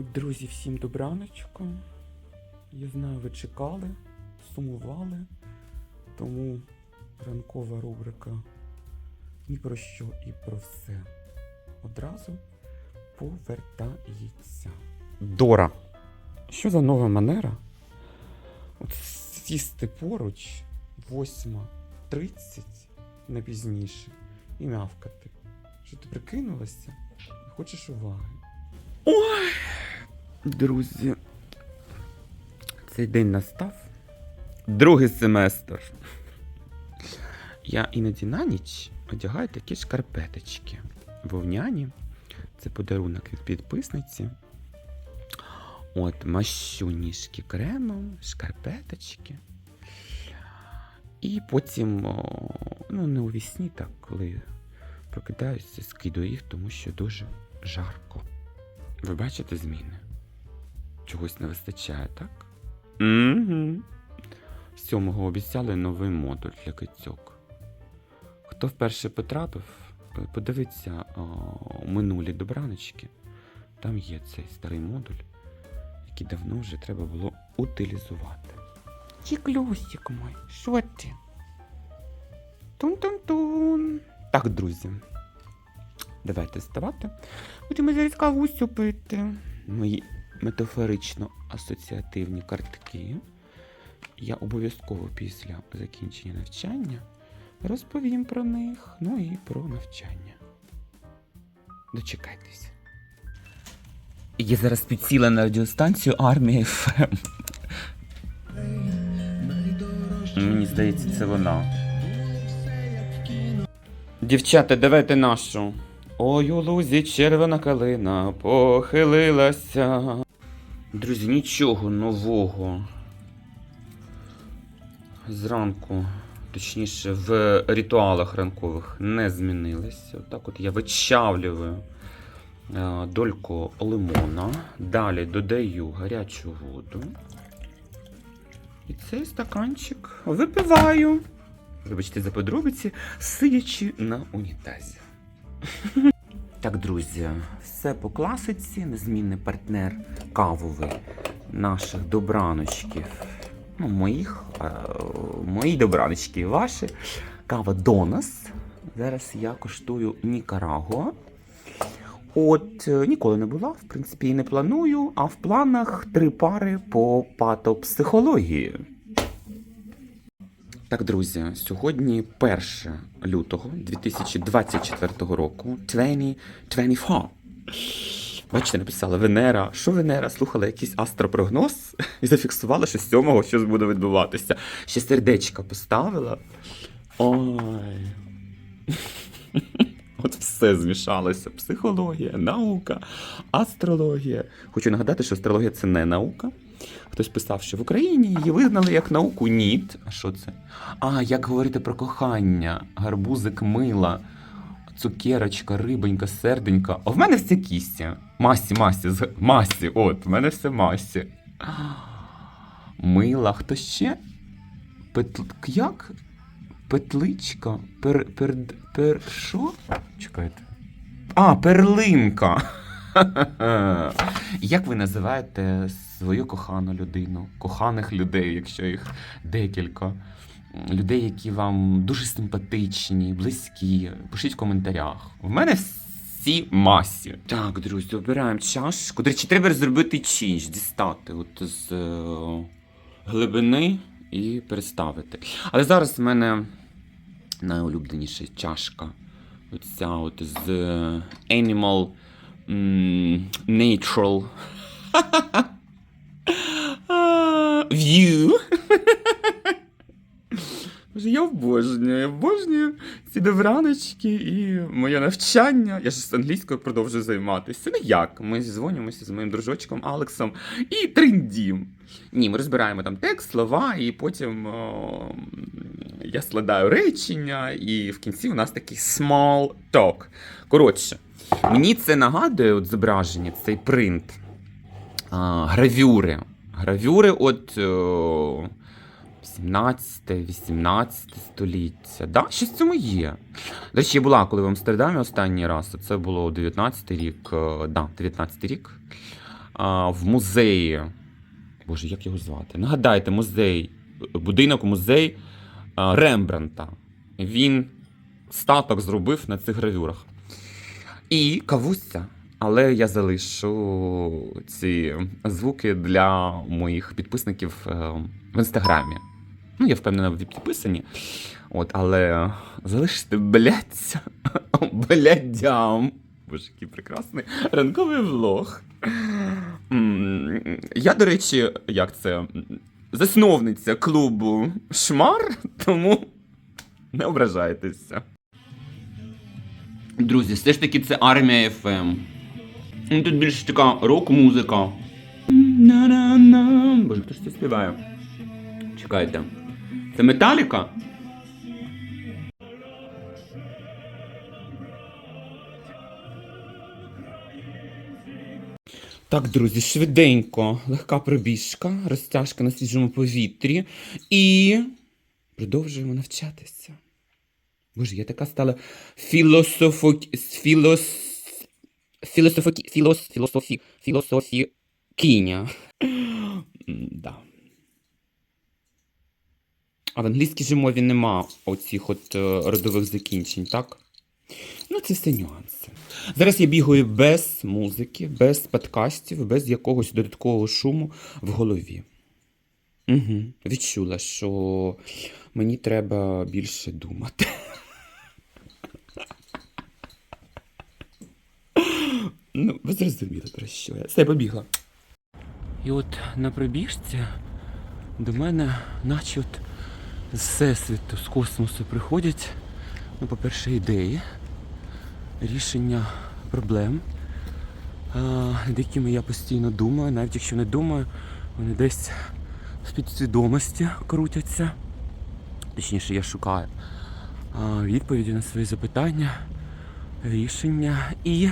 Друзі, всім добраночка. Я знаю, ви чекали, сумували, тому ранкова рубрика ні про що і про все одразу повертається. Дора. Що за нова манера? От сісти поруч 8.30 не пізніше і мявкати. Що ти прикинулася? Хочеш уваги? Ой! Друзі, цей день настав. Другий семестр. Я іноді на ніч одягаю такі шкарпеточки. Вовняні. Це подарунок від підписниці. От, мащу ніжки кремом, шкарпеточки. І потім, ну, не у вісні, так, коли прокидаюся, скидаю їх, тому що дуже жарко. Ви бачите зміни? Чогось не вистачає, так? Угу. Сьомого обіцяли новий модуль для кицьок. Хто вперше потрапив, п- подивіться о, минулі добраночки. Там є цей старий модуль, який давно вже треба було утилізувати. Чіклюсик мой, що ти? Тун-тун-тун. Так, друзі. Давайте вставати. Будемо зараз кавусю пити. Мої метафорично-асоціативні картки. Я обов'язково після закінчення навчання розповім про них, ну і про навчання. Дочекайтесь. Я зараз підсіла на радіостанцію Армія ФМ. Мені здається, це вона. Дівчата, давайте нашу. Ой, у лузі червона калина похилилася. Друзі, нічого нового. Зранку, точніше, в ритуалах ранкових не змінилося. Отак от я вичавлюю е, дольку лимона. Далі додаю гарячу воду. І цей стаканчик випиваю. Вибачте за подробиці, сидячи на унітазі. Так, друзі, все по класиці, незмінний партнер кавовий наших добраночків. Ну, моїх, е, мої добраночки і ваші. Кава Донас. Зараз я коштую Нікарагуа. От е, ніколи не була, в принципі, і не планую, а в планах три пари по патопсихології. Так, друзі, сьогодні 1 лютого 2024 року 2024. Бачите, написала Венера. Що Венера? Слухала якийсь астропрогноз і зафіксувала, що з 7-го щось буде відбуватися. Ще сердечка поставила. Ой. От все змішалося. Психологія, наука, астрологія. Хочу нагадати, що астрологія це не наука. Хтось писав, що в Україні її визнали як науку. Ні. А що це? А, як говорити про кохання, гарбузик мила, цукерочка, рибонька, серденька. А в мене все кісті. Масі, масі, масі. От, в мене все масі. Мила, хто ще? Петл... Як? Петличка? Пер... Пер... Пер... Що? Чекайте. А, перлинка. Як ви називаєте свою кохану людину, коханих людей, якщо їх декілька? Людей, які вам дуже симпатичні, близькі. Пишіть в коментарях. В мене всі масі. Так, друзі, обираємо чашку. До речі, треба зробити чінж, дістати от з е, глибини і переставити. Але зараз в мене найулюбленіша чашка. Оця от з е, Animal Natural View. Я обожнюю, я обожнюю ці добраночки і моє навчання. Я ж з англійською продовжую займатися. Ну як? Ми дзвонимося з моїм дружочком Алексом і триндім. Ні, ми розбираємо там текст, слова, і потім о, я складаю речення, і в кінці у нас такий small talk. Коротше, мені це нагадує от зображення, цей принт. А, гравюри. Гравюри от о, 17-18 століття. Да, щось в цьому є. До речі, я була, коли в Амстердамі останній раз, це було 19 рік. е, Да, 19 рік. а, в музеї. Боже, як його звати? Нагадайте, музей, будинок музей а, Рембранта. Він статок зробив на цих гравюрах. І кавуся. Але я залишу ці звуки для моїх підписників е, в інстаграмі. Ну, я впевнена, ви підписані. От, але залиште блядця, блядям. Боже, який прекрасний ранковий влог. Я, до речі, як це? Засновниця клубу Шмар, тому не ображайтеся. Друзі, все ж таки це армія FM. Ну, Тут більш така рок-музика. Боже, хто ж це співає? Чекайте. Це Металіка? Так, друзі, швиденько, легка пробіжка, розтяжка на свіжому повітрі і продовжуємо навчатися. Боже, я така стала філософо... філос... філософі... філос... філософі... філософікиня. М, Да. А в англійській же мові нема оцих от е, родових закінчень, так? Ну, це все нюанси. Зараз я бігаю без музики, без подкастів, без якогось додаткового шуму в голові. Угу. Відчула, що мені треба більше думати. Ну, ви зрозуміли, про що я. Все, побігла. І от на пробіжці до мене, наче от з всесвіту, з космосу приходять, ну, по-перше, ідеї, рішення проблем, над якими я постійно думаю, навіть якщо не думаю, вони десь в підсвідомості крутяться. Точніше, я шукаю відповіді на свої запитання, рішення і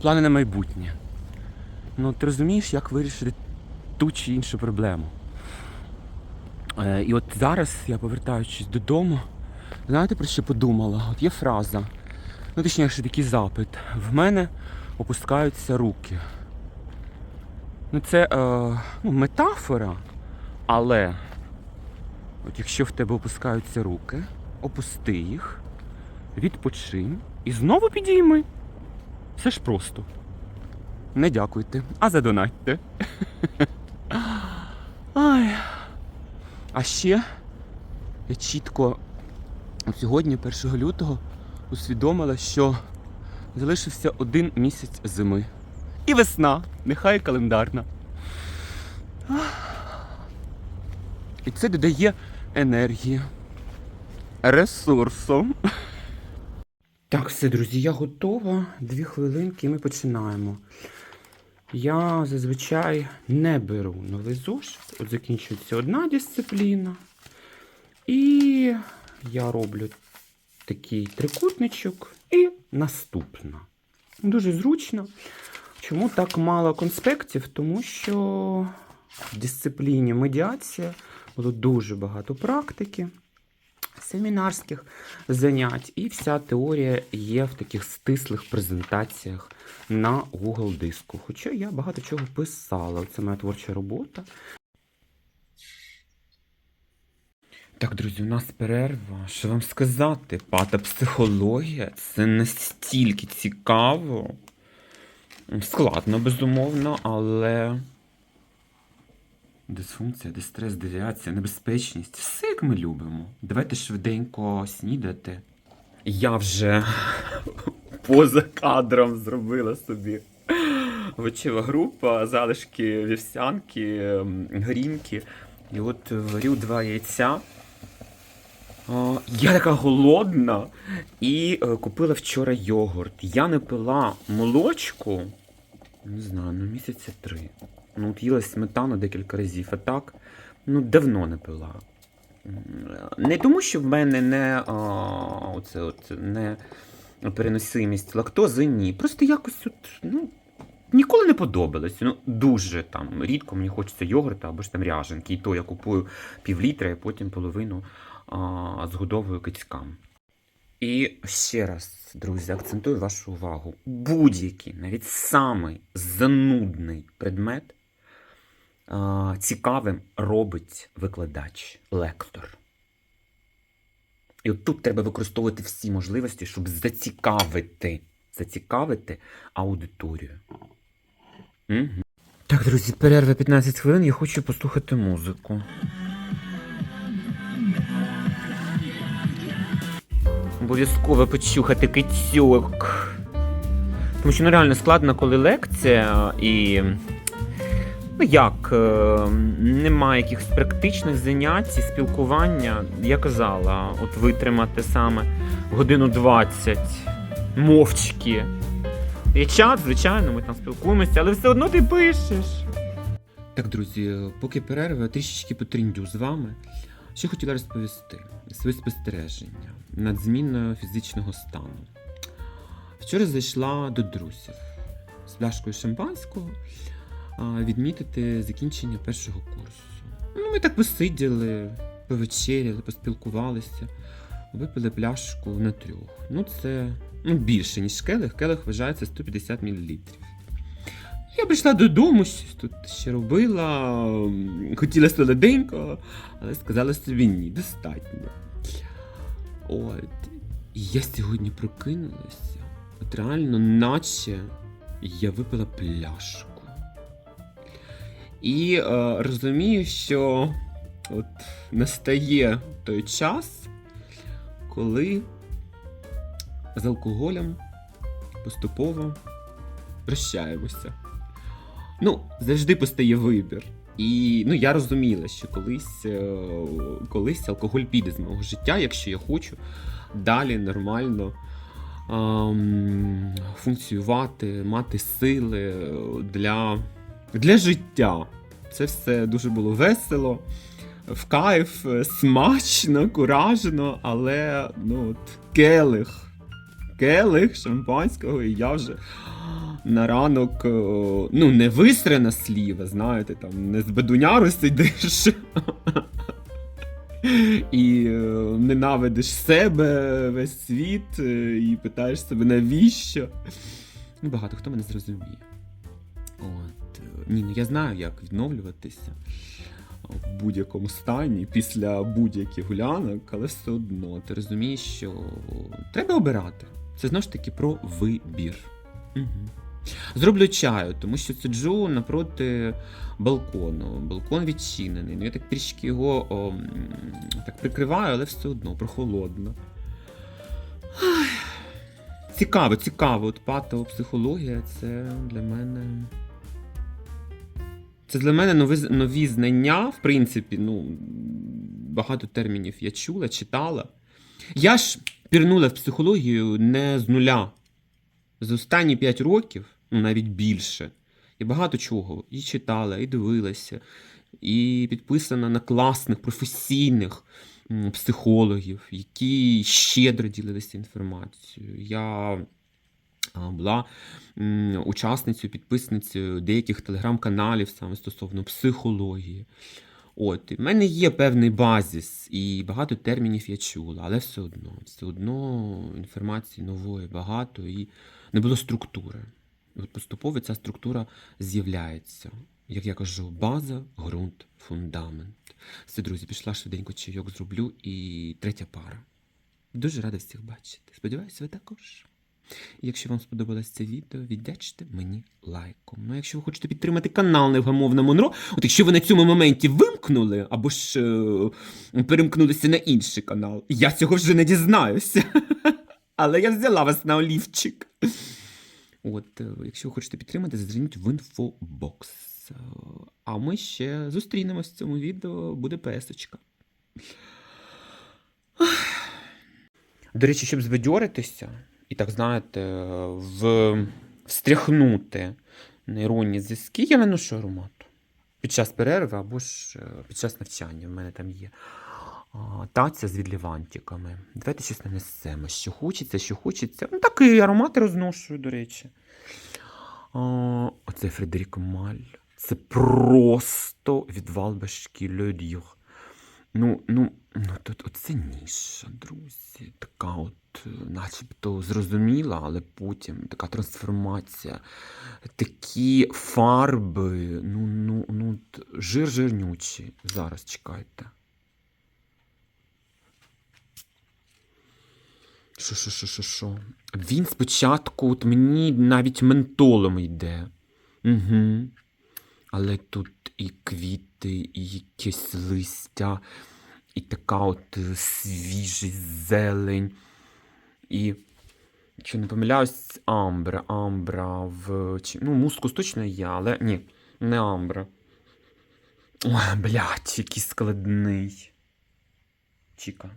плани на майбутнє. Ну, ти розумієш, як вирішити ту чи іншу проблему. Е, і от зараз я повертаючись додому, знаєте про що подумала? От є фраза, ну точніше такий запит. В мене опускаються руки. Ну це е, ну, метафора, але от якщо в тебе опускаються руки, опусти їх, відпочинь і знову підійми. Все ж просто. Не дякуйте, а задонатьте. Ай. А ще я чітко сьогодні, 1 лютого, усвідомила, що залишився один місяць зими. І весна, нехай календарна. І це додає енергії, ресурсу. Так, все, друзі, я готова. Дві хвилинки і ми починаємо. Я зазвичай не беру новий зошит. От закінчується одна дисципліна. І я роблю такий трикутничок і наступна. Дуже зручно. Чому так мало конспектів? Тому що в дисципліні медіація було дуже багато практики, семінарських занять, і вся теорія є в таких стислих презентаціях на Google диску. Хоча я багато чого писала. Це моя творча робота. Так, друзі, у нас перерва. Що вам сказати? Патопсихологія це настільки цікаво. Складно, безумовно, але. Дисфункція, дистрес, девіація, небезпечність. Все як ми любимо. Давайте швиденько снідати. Я вже поза кадром зробила собі вечева група, залишки вівсянки, грінки. І от варю два яйця. О, я така голодна і е, купила вчора йогурт. Я не пила молочку, не знаю, ну місяця три. Ну, от їла сметану декілька разів, а так, ну, давно не пила. Не тому, що в мене не, а, оце, от, не переносимість лактози, ні. Просто якось от, ну, ніколи не подобалось. Ну, дуже там рідко мені хочеться йогурта або ж там ряженки. І то я купую півлітра, і потім половину а, згодовую кицькам. І ще раз, друзі, акцентую вашу увагу. Будь-який, навіть самий занудний предмет цікавим робить викладач, лектор. І от тут треба використовувати всі можливості, щоб зацікавити, зацікавити аудиторію. Угу. Так, друзі, перерва 15 хвилин, я хочу послухати музику. Обов'язково почухати кицьок. Тому що ну, реально складно, коли лекція і. Ну як, е, немає якихось практичних занять і спілкування. Я казала, от витримати саме годину 20 мовчки. Є чат, звичайно, ми там спілкуємося, але все одно ти пишеш. Так, друзі, поки перерва, трішечки потріндю з вами. Що хотіла розповісти свої спостереження над зміною фізичного стану. Вчора зайшла до друзів з пляшкою шампанського відмітити закінчення першого курсу. Ну, ми так посиділи, повечеряли, поспілкувалися, випили пляшку на трьох. Ну, це ну, більше, ніж келих. Келих вважається 150 мл. Я прийшла додому, щось тут ще робила, хотіла солоденького, але сказала собі ні, достатньо. От. І я сьогодні прокинулася. От реально, наче я випила пляшку. І е, розумію, що от настає той час, коли з алкоголем поступово прощаємося. Ну, завжди постає вибір. І ну, я розуміла, що колись, е, колись алкоголь піде з мого життя, якщо я хочу далі нормально функціювати, мати сили для, для життя. Це все дуже було весело, в кайф, смачно, куражно, але ну, от, келих. Келих шампанського, і я вже на ранок, е, ну, не висрена сліва, знаєте, там не з бедуняру сидиш. І е, ненавидиш себе, весь світ, е, і питаєш себе, навіщо? Ну, багато хто мене зрозуміє. Ні, ну я знаю, як відновлюватися в будь-якому стані після будь-яких гулянок, але все одно ти розумієш, що треба обирати. Це знову ж таки про вибір. Угу. Зроблю чаю, тому що сиджу напроти балкону. Балкон відчинений. Ну, я так трішки його о, так прикриваю, але все одно прохолодно. Ай. Цікаво, цікаво. От патопсихологія це для мене. Це для мене нові, нові знання, в принципі, ну, багато термінів я чула, читала. Я ж пірнула в психологію не з нуля. За останні 5 років, ну навіть більше, я багато чого і читала, і дивилася, і підписана на класних професійних психологів, які щедро ділилися інформацією. Я була учасницею, підписницею деяких телеграм-каналів саме стосовно психології. От, в мене є певний базіс, і багато термінів я чула, але все одно, все одно інформації нової багато і не було структури. От поступово ця структура з'являється. Як я кажу, база, ґрунт, фундамент. Все, друзі, пішла швиденько чайок зроблю і третя пара. Дуже рада всіх бачити. Сподіваюся, ви також. Якщо вам сподобалось це відео, віддячте мені лайком. Ну, а якщо ви хочете підтримати канал Невгамовна Монро, от якщо ви на цьому моменті вимкнули або ж е, перемкнулися на інший канал, я цього вже не дізнаюся. Але я взяла вас на олівчик. От, е, якщо ви хочете підтримати, зазирніть в інфобокс. А ми ще зустрінемось в цьому відео, буде песочка. До речі, щоб збадьоритися і так, знаєте, в... встряхнути нейронні зв'язки, я наношу аромат. Під час перерви або ж е, під час навчання. В мене там є таця з відлівантиками. Давайте щось нанесемо. Що хочеться, що хочеться. Ну, так і аромати розношую, до речі. Оце Фредерік Маль. Це просто відвал башки Льодюр. Ну, ну, ну тут оце ніша, друзі. Така от, начебто зрозуміла, але потім така трансформація. Такі фарби, ну, ну, ну, жир жирнючий. Зараз чекайте. Що, що, що, що, що? Він спочатку от мені навіть ментолом йде. Угу. Але тут і квіти, і якесь листя, і така от е, свіжа зелень. І, якщо не помиляюсь, амбра. Амбра в. Ну, мускус точно є, але ні, не амбра. Ой, блядь, який складний. Чіка,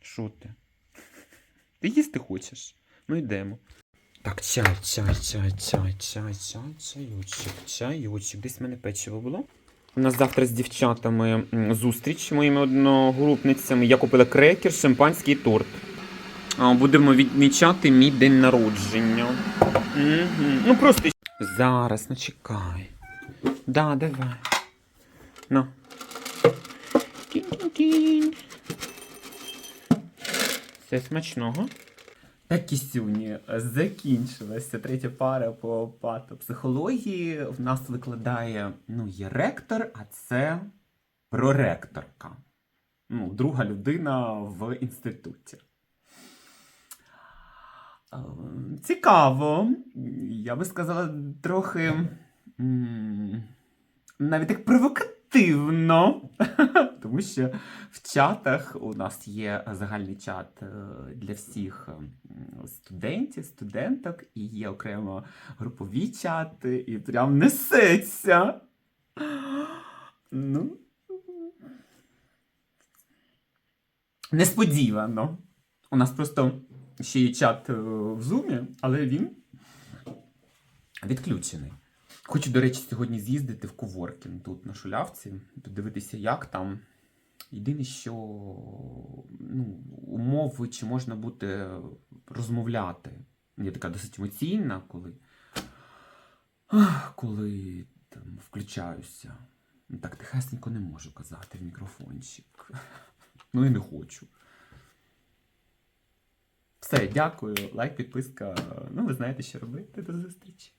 що ти? Ти їсти хочеш? Ну йдемо. Так, чай, чай, чай, чай, чай, чай, чайочок, чайочок. Десь в мене печиво було. У нас завтра з дівчатами зустріч моїми одногрупницями. Я купила крекер, шампанський торт. Будемо відмічати мій день народження. Ну просто. Зараз, ну чекай. Да, давай. На. Кінь-кінь-кінь. Все смачного. Так і сьогодні закінчилася третя пара по патопсихології. В нас викладає ну, є ректор, а це проректорка. Ну, друга людина в інституті. Е, Цікаво. Я би сказала, трохи навіть так провокативно. Тому що в чатах у нас є загальний чат е, для всіх студентів, студенток, і є окремо групові чати, і прям несеться. Ну. Несподівано. У нас просто ще є чат е, в зумі, але він відключений. Хочу, до речі, сьогодні з'їздити в коворкінг тут на шулявці, подивитися, як там. Єдине, що ну, умови, чи можна буде розмовляти. Я така досить емоційна, коли, коли там, включаюся. Ну, Так тихесенько не можу казати в мікрофончик. Ну і не хочу. Все, дякую. Лайк, підписка. Ну, ви знаєте, що робити. До зустрічі.